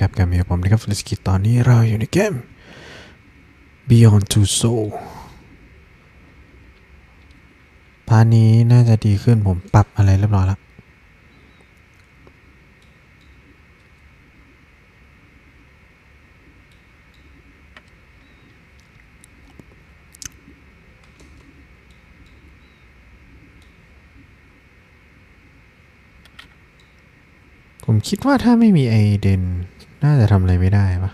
ครับกับมีผมนะครับฟลิสกิตอนนี้เราอยู่ในเกม Beyond Two Soul พาร์ทนี้น่าจะดีขึ้นผมปรับอะไรเรียบร้อยแล้วผมคิดว่าถ้าไม่มีไอเดน น่าจะทำอะไรไม่ได้ปะ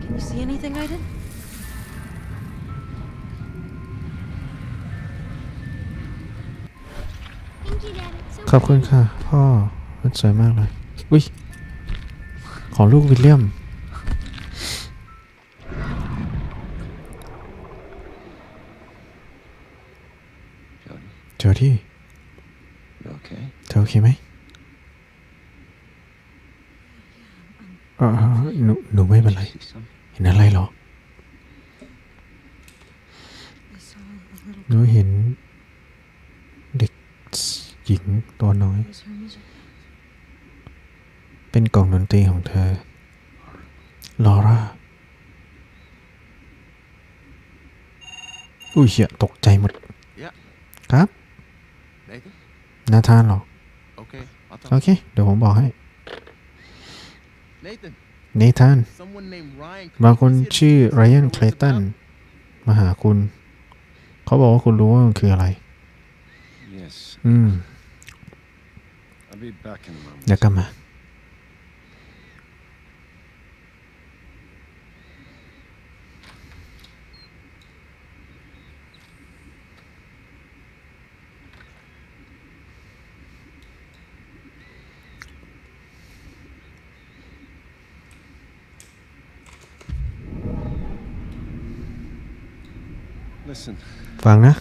Can you see anything, Aiden? ขอบคุณค่ะ พ่อมันสวยมากเลย อุ้ย ของลูกวิลเลียม Jody, เจอที่ you okay? เธอโอเคไหม เออหนูหนูไม่เป็นไร See some? เห็นอะไรเหรอ I saw a little หนูเห็น เด็กหญิงตัวน้อย was her music. เป็นกล่องดนตรีของเธอ ลอร่า อุ้ยเหี้ยตกใจหมด Yeah. ครับ Nathan? นาธานเหรอ Okay. I'll talk. โอเค เดี๋ยวผมบอกให้ Nathan, เนธาน someone named Ryan. บางคนชื่อไรอันเคลตันมาหาคุณ เขาบอกว่าคุณรู้ว่ามันคืออะไร Yes, อืม I'll be back in a moment. เดี๋ยวกลับมา ฟังนะ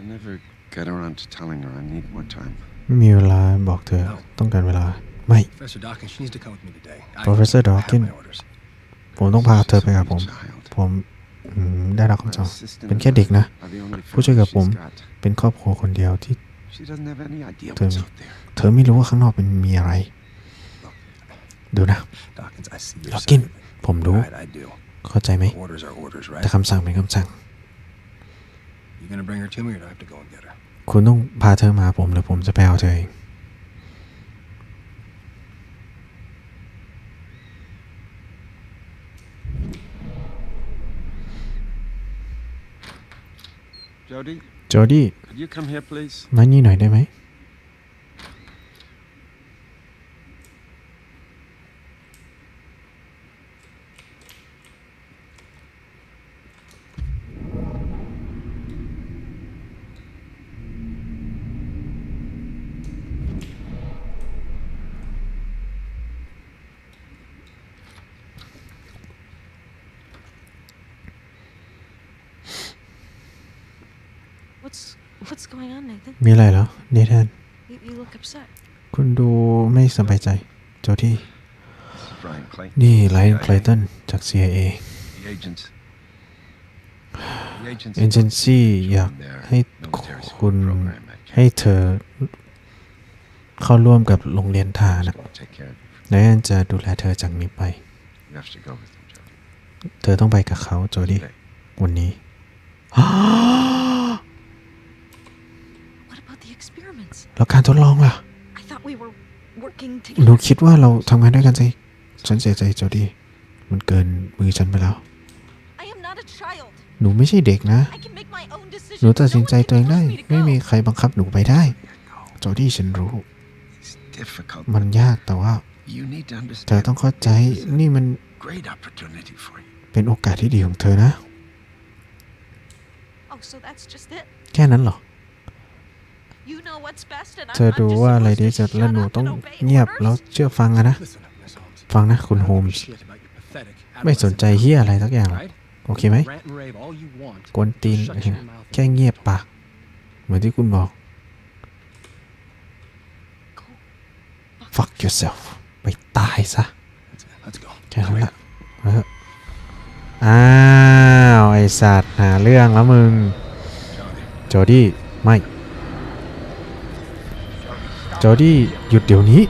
I never got around to telling her I need more time. ไม่มีเวลาบอกเธอต้องการเวลา ไม่ Professor Dawkins, she needs to come with me today. I Professor have Dawkins. my orders. ผมต้องพาเธอไปกับผม She's only a child. ผมอืมได้รับ My คำสั่ง assistant เป็นแค่เด็กนะ are the only ผู้ช่วยกับ family ผม she's got. เป็นครอบครัวคนเดียวที่ She doesn't have any idea Tell what's me. out there. เธอไม่รู้ว่าข้างนอกเป็นมีอะไร ดูนะ Dawkins, I see ล็ your อกกิน side of it. ผมรู้ Right, I do. เข้าใจไหม Orders are orders, แต่ right? คำสั่งเป็นคำสั่ง You gonna bring her to me, or do I have to go and get her? คุณต้องพาเธอมาผมหรือผมจะไปเอาเธอเอง Jody, โจดี้ could you come here, please? มานี่หน่อยได้ไหม What's what's going on, Nathan? มีอะไรเหรอเนธาน You, you look upset. คุณดูไม่สบายใจโจดี้ This is Brian Clayton. นี่ไลน์คลตันจาก CIA The agent. The agent's เอเจนซี่อยาก from their ให้ military school คุณ program at Camp ให้เธอเข้าร่วมกับโรงเรียนทหาร He's นะ gonna take care of you. ไลอันจะดูแลเธอจากนี้ไป You have to go with him, Jody. เธอต้องไปกับเขาโจดี้ Today. วันนี้ What about the experiments? แล้วการทดลองล่ะ I thought we were working หนู together. คิดว่าเราทำงานด้วยกันสิ ฉันเสียใจโจดี้มันเกินมือฉันไปแล้ว I am not a child. หนูไม่ใช่เด็กนะ I can make my own หนู decisions. ตัด No สิน one ใจ can ตัวเองได้ force me to ไม่มี go. ใครบังคับหนูไปได้โจดี้ฉันรู้ It's difficult. มันยากแต่ว่า You need to เธอ understand. ต้องเข้าใจ This is a นี่มัน great opportunity for you. เป็นโอกาสที่ดีของเธอนะ Oh, so that's just it. แค่นั้นเหรอ You know what's best, and เธอ I'm, I'm ดู just ว่าอะไร supposed ดี to จะ shut และหนู up ต้อง and obey เงียบ orders? แล้วเชื่อฟังอะนะ Listen up, Miss Holmes. ฟังนะคุณ I โฮ don't ม give a ส์ shit about your pathetic ไม่สนใจ adolescent เฮียอะไรสักอย่างหรอก right? โอเคไหม Rant and rave all you want. กวนตีน Shut your mouth แค่เงียบปากเหมือนที่คุณบอก fuck yourself ไปตายซะ That's it. Let's go. แค่นั้นแหละมาเถอะอ้าว ไอสัตว์หาเรื่องแล้วมึง โจดี้ไม่ จอดี้หยุดเดี๋ยวนี้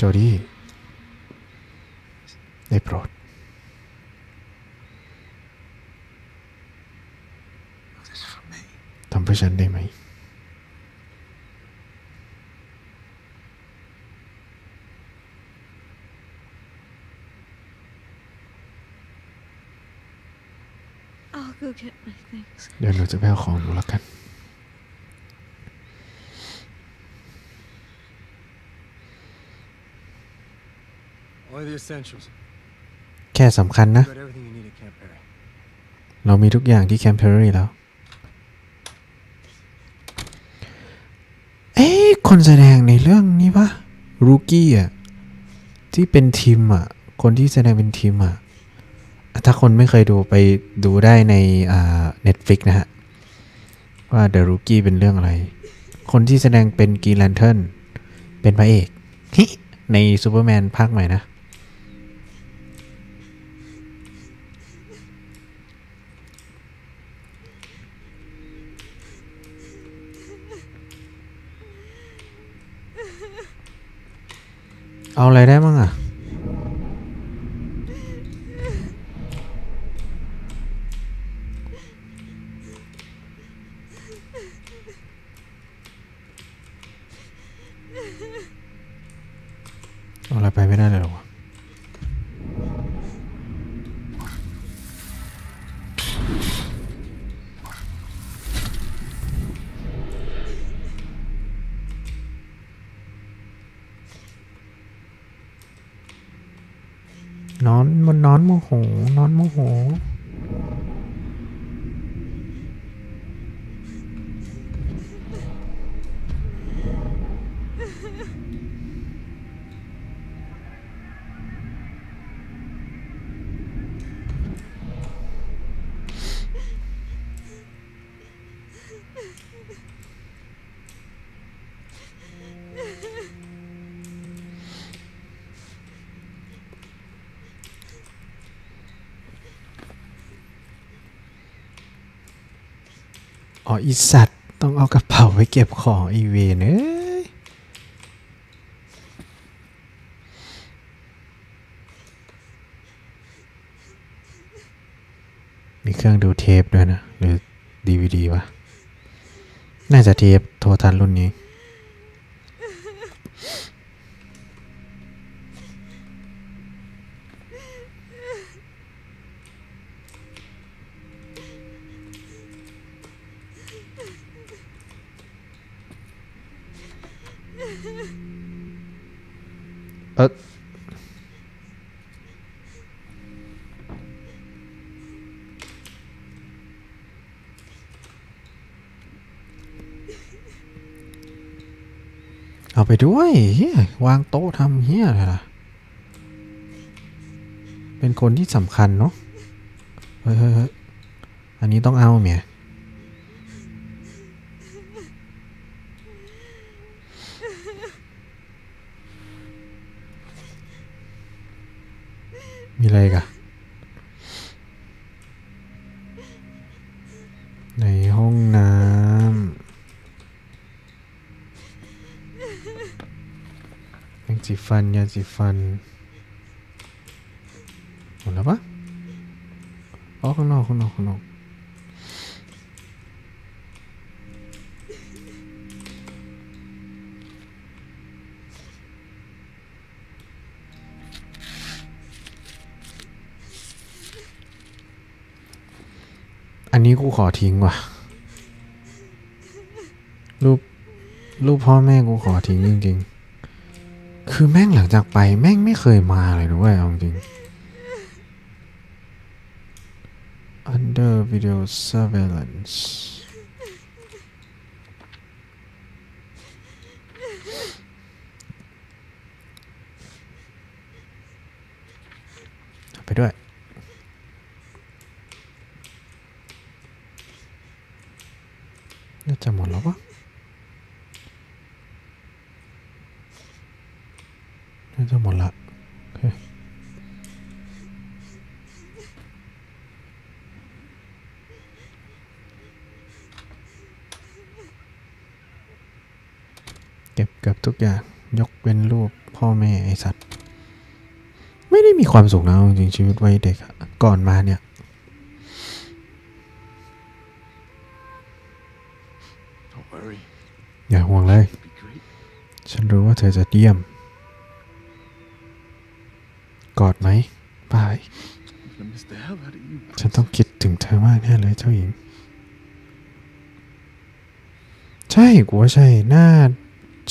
จอดี้ได้โปรด ทำเพื่อฉันได้ไหม เดี๋ยวหนูจะไปเอาของหนูแล้วกัน Only the essentials. แค่สำคัญนะ You got everything you need at Camp Perry. เรามีทุกอย่างที่แคมป์เพอรี่แล้ว เอ๊ะคนแสดงในเรื่องนี้ปะรูกี้อะ ที่เป็นทีมอะ คนที่แสดงเป็นทีมอะ ถ้าคนไม่เคยดูไปดูได้ในอ่า Netflix นะฮะ ว่า The Rookie เป็นเรื่องอะไร คนที่แสดงเป็นกีแลนเทิร์นเป็นพระเอก ในซูเปอร์แมนภาคใหม่นะ เอาอะไรได้บ้างอะ อ๋ออีสัตว์ต้องเอากระเป๋าไปเก็บของอีเวนเอ้ยมีเครื่องดูเทปด้วยนะ หรือดีวดีวะ น่าจะเทปโทรทัศน์รุ่นนี้ เออเอาไปด้วยเฮียวางโต๊ะทำเฮียอะไรล่ะ เป็นคนที่สำคัญเนาะ เฮ้ยเฮ้ยเฮ้ยอันนี้ต้องเอาเมียมีอะไรอีกอะ ในห้องน้ำแปรงจีฟันยาจีฟันหมดแล้วปะอ๋อข้างนอกข้างนอกข้างนอก ขอทิ้งว่ะ รูป รูปพ่อแม่กูขอทิ้งจริง ๆ คือแม่งหลังจากไปแม่งไม่เคยมาเลยนะเว้ยเอาจริง under video surveillance ไปด้วย น่าจะหมดแล้วปะน่าจะหมดละโอเคเก็บเกือบทุกอย่าง ยกเป็นรูปพ่อแม่ไอสัตว์ ไม่ได้มีความสุขนะจริงชีวิตวัยเด็กก่อนมาเนี่ย อย่าห่วงเลย It'll be great. ฉันรู้ว่าเธอจะเยี่ยม กอดไหมบาย I'm gonna miss the hell out of you. ฉันต้องคิดถึงเธอมากแน่เลยเจ้าหญิง ใช่กูว่าใช่น่า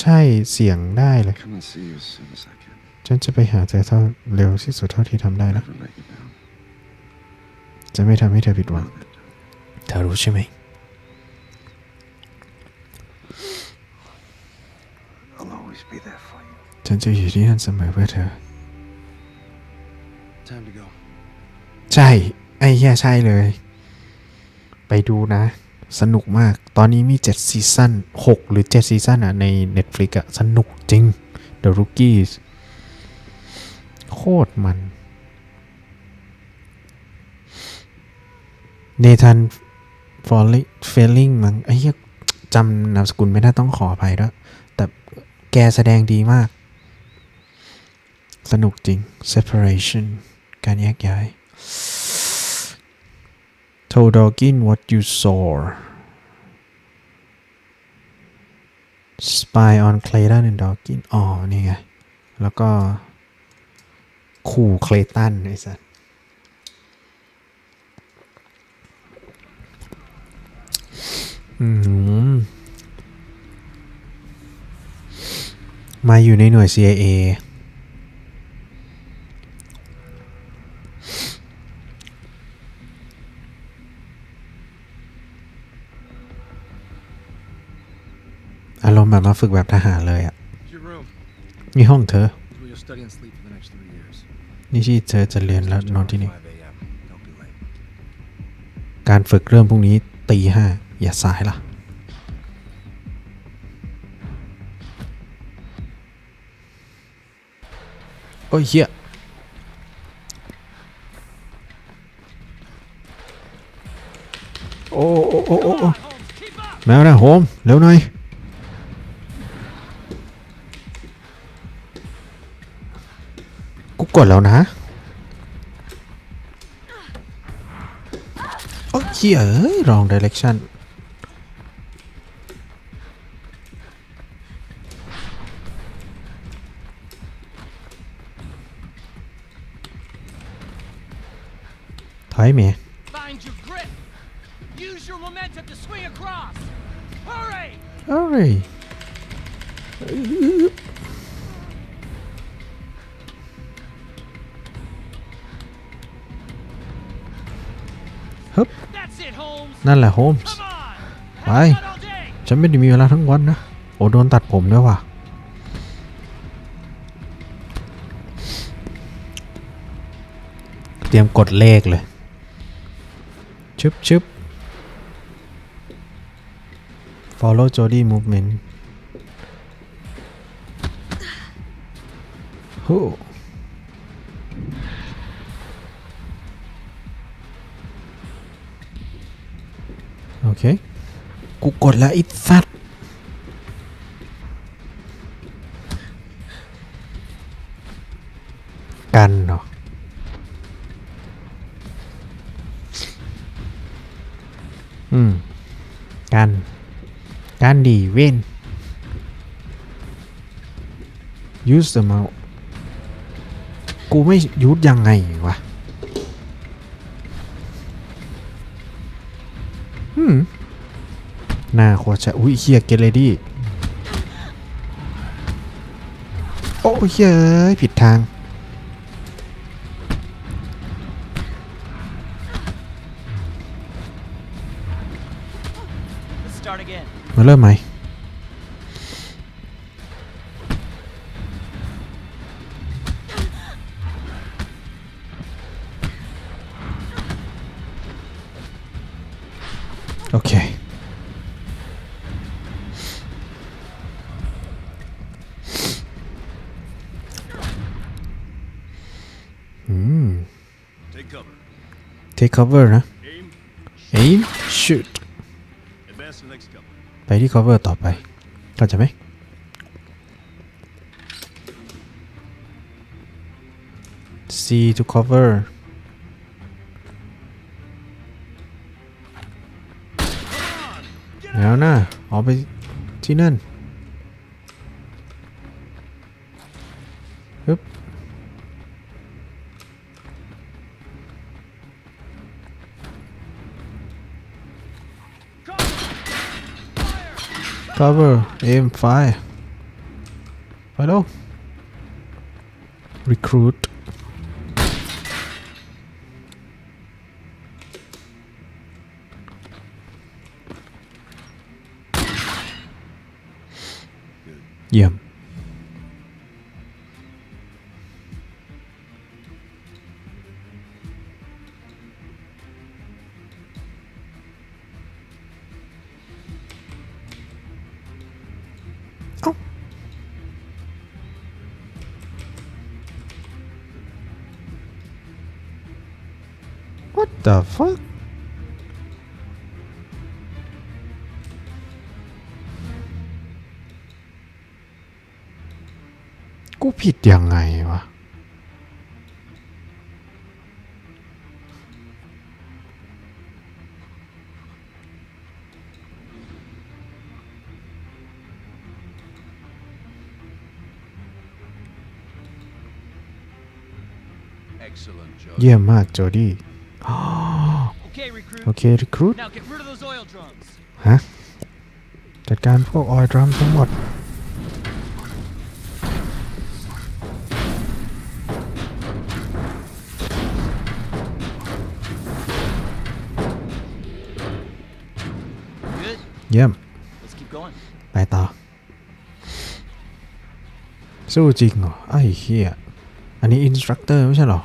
ใช่เสียงได้เลย Come and see you as soon as I can. ฉันจะไปหาเธอเท่าเร็วที่สุดเท่าที่ทำได้นะ Never let you down. จะไม่ทำให้เธอผิดหวัง Know that. เธอรู้ใช่ไหม ฉันจะอยู่ที่นั่นเสมอเพื่อเธอ Time to go. ใช่ ไอ้แย่ใช่เลย ไปดูนะ สนุกมาก ตอนนี้มี 7 ซีซั่น6 หรือ 7 ซีซั่นอะใน Netflix อะสนุกจริง The Rookies โคตรมันเนธ a นฟอลลิเฟลลิงมั้งไอ้เหี้ยจำนามสกุลไม่ได้ต้องขออภัยด้วย แต่แกแสดงดีมาก สนุกจริง separation การแยกย้าย Told Dawkins what you saw Spy on Clayton and Dawkins อ๋อ นี่ไง แล้วก็ขู่เคลตันไอ้สัสมาอยู่ในหน่วย CIA ฝึกแบบทหารเลยอะ่ะ It's your room. นี่ห้องเธอ It's where you'll study and sleep for the next three years. นี่ที่เธอจะเรียนแล้วนอนที่นี่5 a.m. Don't be late. การฝึกเริ่มพรุ่งนี้ตีห้าอย่าสายล่ะ โอ้ยเฮียโอ้โอ้โอ้โอ้โอ้แมวนะโฮมเร็วหน่อย กูกดแล้วนะโอ้ยเหี้ยเอ้ย wrong direction ถอยเมย์ Find your grip. Use your momentum to swing across. Hurry! เอ้ย นั่นแหละโฮมส์ Come on. Bye. Haven't got all day. ฉันไม่ได้มีเวลาทั้งวันนะ โอ้โดนตัดผมด้วยว่ะ เตรียมกดเลขเลย ชึบชึบ follow Jody movement โเค กูกดแล้วไอ้สัตว์กันเหรออืม กัน กันดีเว้น use the mouse กูไม่ยูดยังไงวะ หน้าโคตรจะอุ้ยเฮียเกตเลดี้โอ้ยเฮ้ยผิดทาง Let's start again. มาเริ่มไหม cover นะ aim shoot ไปที่ cover ต่อไปเข้าใจไหมซีทูคอเวอร์แล้วนะออกไปที่นั่น Cover. Aim. Fire. Hello. Recruit. Yeah. ผิดยังไงวะ Excellent, Joe. เยี่ยมมากโจดี้ Okay, recruit. โอเค recruit Now get rid of those oil drums. ฮะ จัดการพวกออยดรัมทั้งหมด เยี่ยม Let's keep going. ไปต่อ สู้จริงเหรอ ไอ้เหี้ย อันนี้อินสตรัคเตอร์ไม่ใช่เหรอ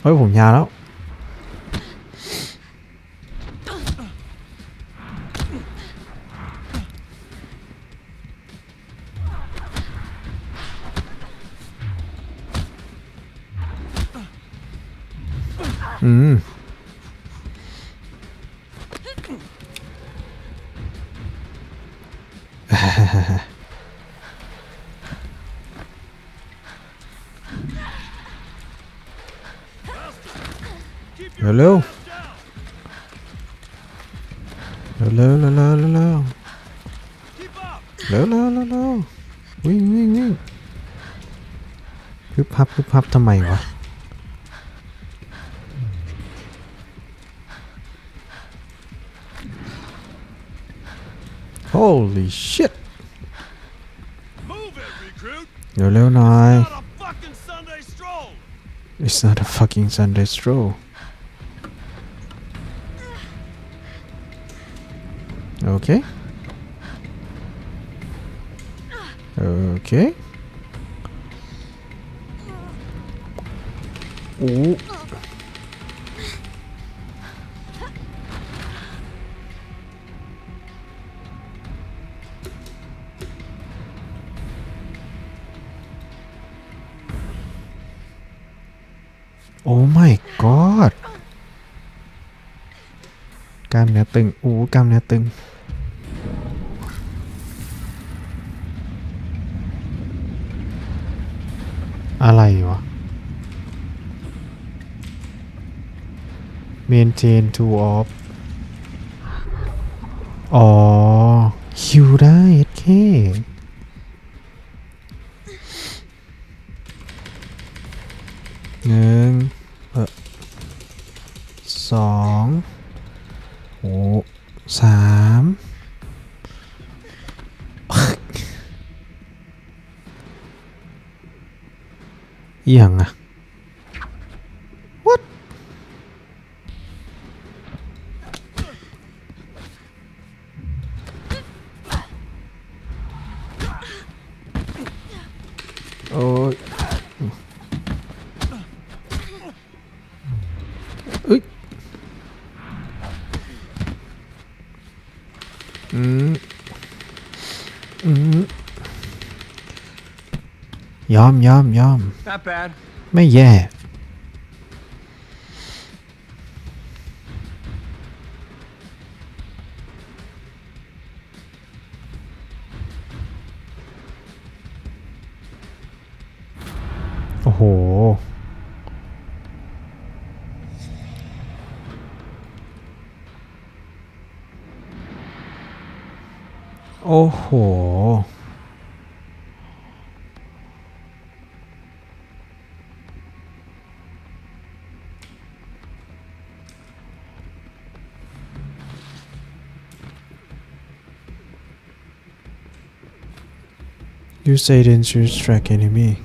เฮ้ย ผมยาวแล้ว อืม เร็วเร็วเร็วเร็วเร็วเร็วเร็วเร็ว Keep up. เร็วเร็วเร็วเร็ววิ่งวิ่งวิ่งพึบพับพึบพับทำไมวะ Holy shit Move it, recruit. เร็วเร็วหน่อย Not a fucking Sunday stroll. It's not a fucking Sunday stroll. ok ok Ooh. Oh my god. Cam nhà từng, ú cam nhà từng. Maintain to off อ๋อ คิวได้โอเคหนึ่งเออสองโอ้สามอย่างอะ อืมอืมยอมยอมยอม Not bad. ไม่แย่ โอ้โห Use Aiden to distract enemy.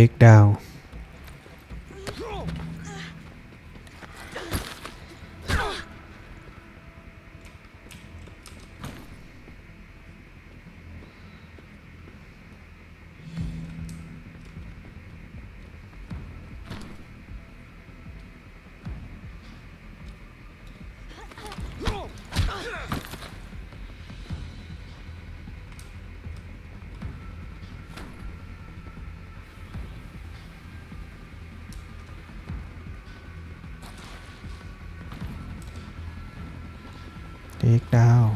Take down. เทคดาว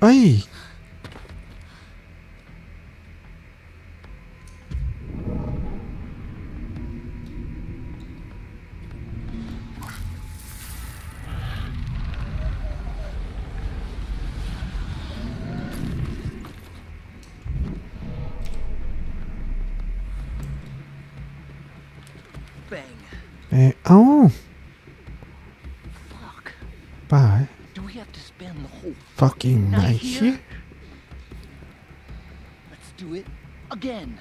เอ้ย Oh. Fuck. Bye. Do we have to spend the whole fucking night here? here? Let's do it again.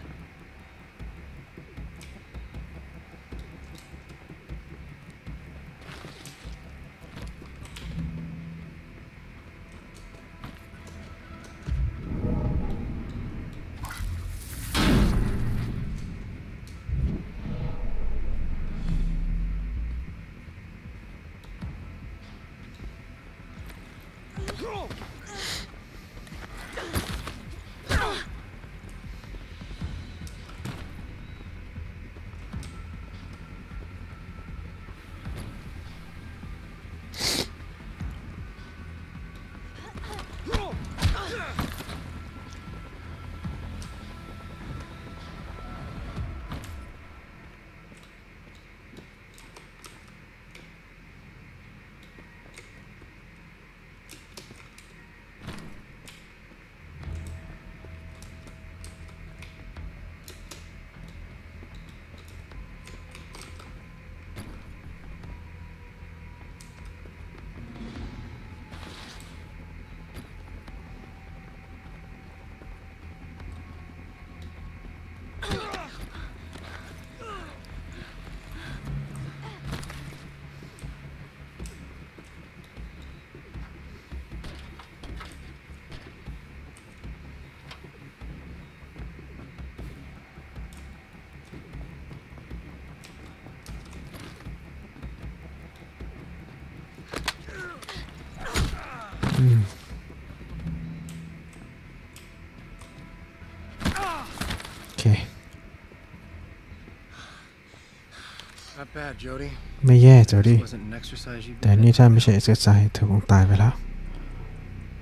ไม่แย่โจดี้ This wasn't an exercise you'd แต่ been นี่ in. ถ้าไม่ใช่ exercise เธอคงตายไปแล้ว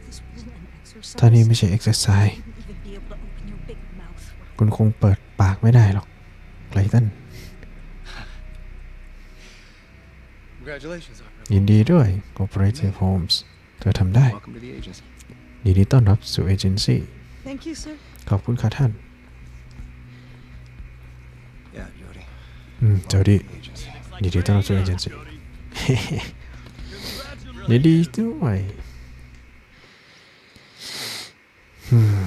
This wasn't an exercise. ถ้านี่ไม่ใช่ exercise You wouldn't even be able to open your big mouth. คุณคงเปิดปากไม่ได้หรอกไกลตัน Congratulations, Operative. ยินดีด้วย Cooperative Homes เธอทำได้ Welcome to the agency. ยินดีต้อนรับสู่เอเจนซี่ Thank you, sir. ขอบคุณค่ะท่าน ดีด้วยอืม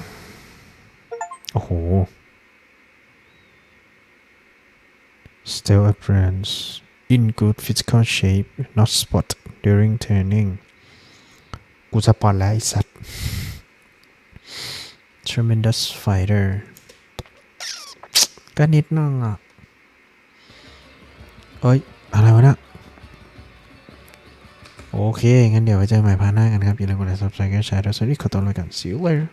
โอ้โห Still appearance in good physical shape not spot during turning กูสปอตแล้วไอสัตว์ Tremendous fighter ก็นิดนึงอะ เอ้ย อะไรวะนะโอเค งั้นเดี๋ยวไว้เจอใหม่พาร์ทหน้ากันครับ อย่าลืมกดไลค์ subscribe แชร์ด้วยสวัสดีขอตัวลาไปก่อน see you later